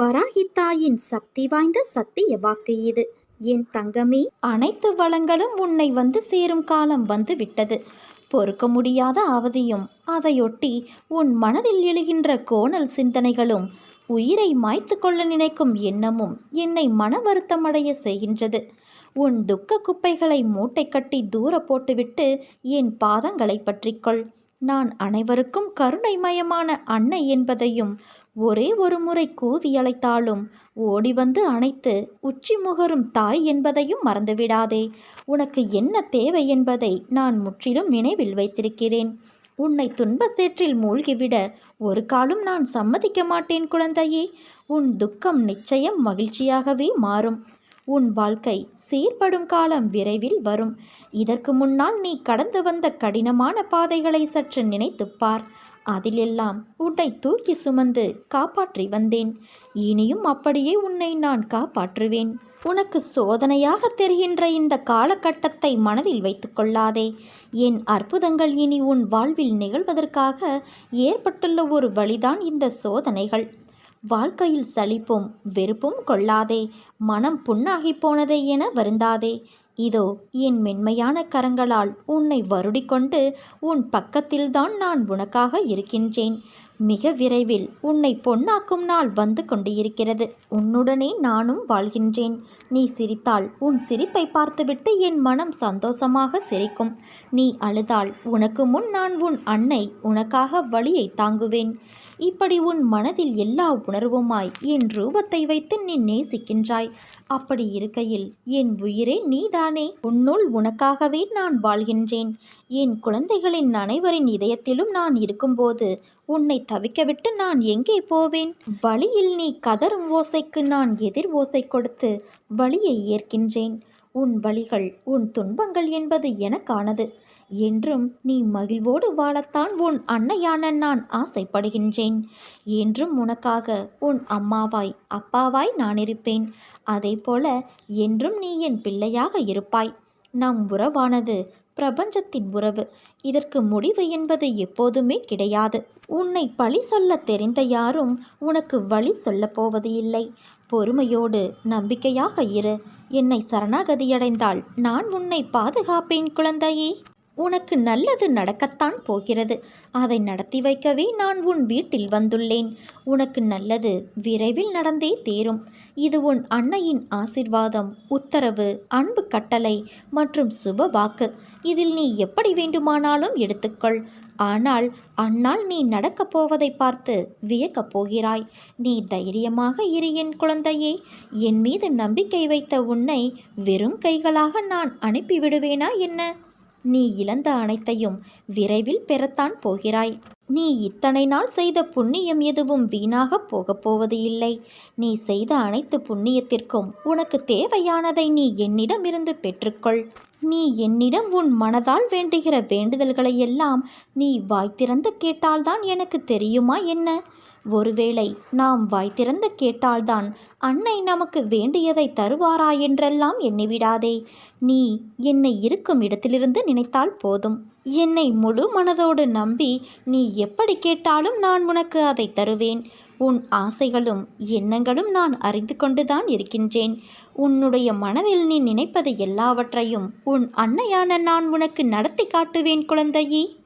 வராகி தாயின் சக்தி வாய்ந்த சத்திய வாக்கு இது. என் தங்கமே அனைத்து வளங்களும் உன்னை வந்து சேரும் காலம் வந்து விட்டது பொறுக்க முடியாத அவதியும் அதையொட்டி உன் மனதில் எழுகின்ற கோணல் சிந்தனைகளும் உயிரை மாய்த்து கொள்ள நினைக்கும் எண்ணமும் என்னை மன வருத்தமடைய செய்கின்றது. உன் துக்க குப்பைகளை மூட்டை கட்டி தூர போட்டுவிட்டு என் பாதங்களை பற்றிக்கொள் நான் அனைவருக்கும் கருணைமயமான அன்னை என்பதையும் ஒரே ஒரு முறை கூவி அழைத்தாலும் ஓடி வந்து அணைத்து உச்சி முகரும் தாய் என்பதையும் மறந்துவிடாதே. உனக்கு என்ன தேவை என்பதை நான் முற்றிலும் நினைவில் வைத்திருக்கிறேன். உன்னை துன்ப சேற்றில் மூழ்கிவிட ஒரு காலும் நான் சம்மதிக்க மாட்டேன் குழந்தையே. உன் துக்கம் நிச்சயம் மகிழ்ச்சியாகவே மாறும். உன் வாழ்க்கை சீர்படும் காலம் விரைவில் வரும். இதற்கு முன்னால் நீ கடந்து வந்த கடினமான பாதைகளை சற்று நினைத்துப்பார் அதிலெல்லாம் உன்னை தூக்கி சுமந்து காப்பாற்றி வந்தேன். இனியும் அப்படியே உன்னை நான் காப்பாற்றுவேன். உனக்கு சோதனையாக தெரிகின்ற இந்த காலகட்டத்தை மனதில் வைத்துக்கொள்ளாதே என் அற்புதங்கள் இனி உன் வாழ்வில் நிகழ்வதற்காக ஏற்பட்டுள்ள ஒரு வழிதான் இந்த சோதனைகள். வாழ்க்கையில் சலிப்பும் வெறுப்பும் கொள்ளாதே. மனம் புண்ணாகி போனதே என வருந்தாதே. இதோ என் மென்மையான கரங்களால் உன்னை வருடிக்கொண்டு உன் பக்கத்தில்தான் நான் உனக்காக இருக்கின்றேன். மிக விரைவில் உன்னை பொன்னாக்கும் நாள் வந்து கொண்டு இருக்கிறது உன்னுடனே நானும் வாழ்கின்றேன். நீ சிரித்தால் உன் சிரிப்பை பார்த்துவிட்டு என் மனம் சந்தோஷமாக சிரிக்கும். நீ அழுதால் உனக்கு முன் நான் உன் அன்னை உனக்காக வழியை தாங்குவேன். இப்படி உன் மனதில் எல்லா உணர்வுமாய் என் ரூபத்தை வைத்து நீ நேசிக்கின்றாய். அப்படி இருக்கையில் என் உயிரே நீதானே. உன்னுள் உனக்காகவே நான் வாழ்கின்றேன். என் குழந்தைகளின் அனைவரின் இதயத்திலும் நான் இருக்கும்போது உன்னை தவிக்கவிட்டு நான் எங்கே போவேன்? வழியில் நீ கதரும் ஓசைக்கு நான் எதிர் ஓசை கொடுத்து வழியை ஏற்கின்றேன். உன் வழிகள் உன் துன்பங்கள் என்பது எனக்கானது. என்றும் நீ மகிழ்வோடு வாழத்தான் உன் அன்னையான நான் ஆசைப்படுகின்றேன். என்றும் உனக்காக உன் அம்மாவாய் அப்பாவாய் நான் இருப்பேன். அதே போல என்றும் நீ என் பிள்ளையாக இருப்பாய். நம் உறவானது பிரபஞ்சத்தின் உறவு. இதற்கு முடிவு என்பது எப்போதுமே கிடையாது. உன்னை பழி சொல்ல தெரிந்த யாரும் உனக்கு வழி சொல்லப் போவது இல்லை. பொறுமையோடு நம்பிக்கையாக இரு. என்னை சரணாகதியடைந்தால் நான் உன்னை பாதுகாப்பேன் குழந்தையே. உனக்கு நல்லது நடக்கத்தான் போகிறது. அதை நடத்தி வைக்கவே நான் உன் வீட்டில் வந்துள்ளேன். உனக்கு நல்லது விரைவில் நடந்தே தேரும். இது உன் அன்னையின் ஆசிர்வாதம் உத்தரவு அன்பு கட்டளை மற்றும் சுப வாக்கு. இதில் நீ எப்படி வேண்டுமானாலும் எடுத்துக்கொள். ஆனால் அன்னால் நீ நடக்கப் போவதை பார்த்து வியக்கப் போகிறாய். நீ தைரியமாக இரு என் குழந்தையே. என் மீது நம்பிக்கை வைத்த உன்னை வெறும் கைகளாக நான் அனுப்பிவிடுவேனா என்ன? நீ இழந்த அனைத்தையும் விரைவில் பெறத்தான் போகிறாய். நீ இத்தனை நாள் செய்த புண்ணியம் எதுவும் வீணாகப் போகப் போவது இல்லை. நீ செய்த அனைத்து புண்ணியத்திற்கும் உனக்கு தேவையானதை நீ என்னிடமிருந்து பெற்றுக்கொள். நீ என்னிடம் உன் மனதால் வேண்டுகிற வேண்டுதல்களை எல்லாம் நீ வாய் திறந்து கேட்டால்தான் எனக்கு தெரியுமா என்ன? ஒருவேளை நாம் வாய் திறந்து கேட்டால்தான் அன்னை நமக்கு வேண்டியதை தருவாரா என்றெல்லாம் எண்ணிவிடாதே. நீ என்னை இருக்கும் இடத்திலிருந்து நினைத்தால் போதும். என்னை முழு மனதோடு நம்பி நீ எப்படி கேட்டாலும் நான் உனக்கு அதை தருவேன். உன் ஆசைகளும் எண்ணங்களும் நான் அறிந்து கொண்டுதான் இருக்கின்றேன். உன்னுடைய மனதில் நீ நினைப்பது எல்லாவற்றையும் உன் அன்னையான நான் உனக்கு நடத்தி காட்டுவேன் குழந்தையே.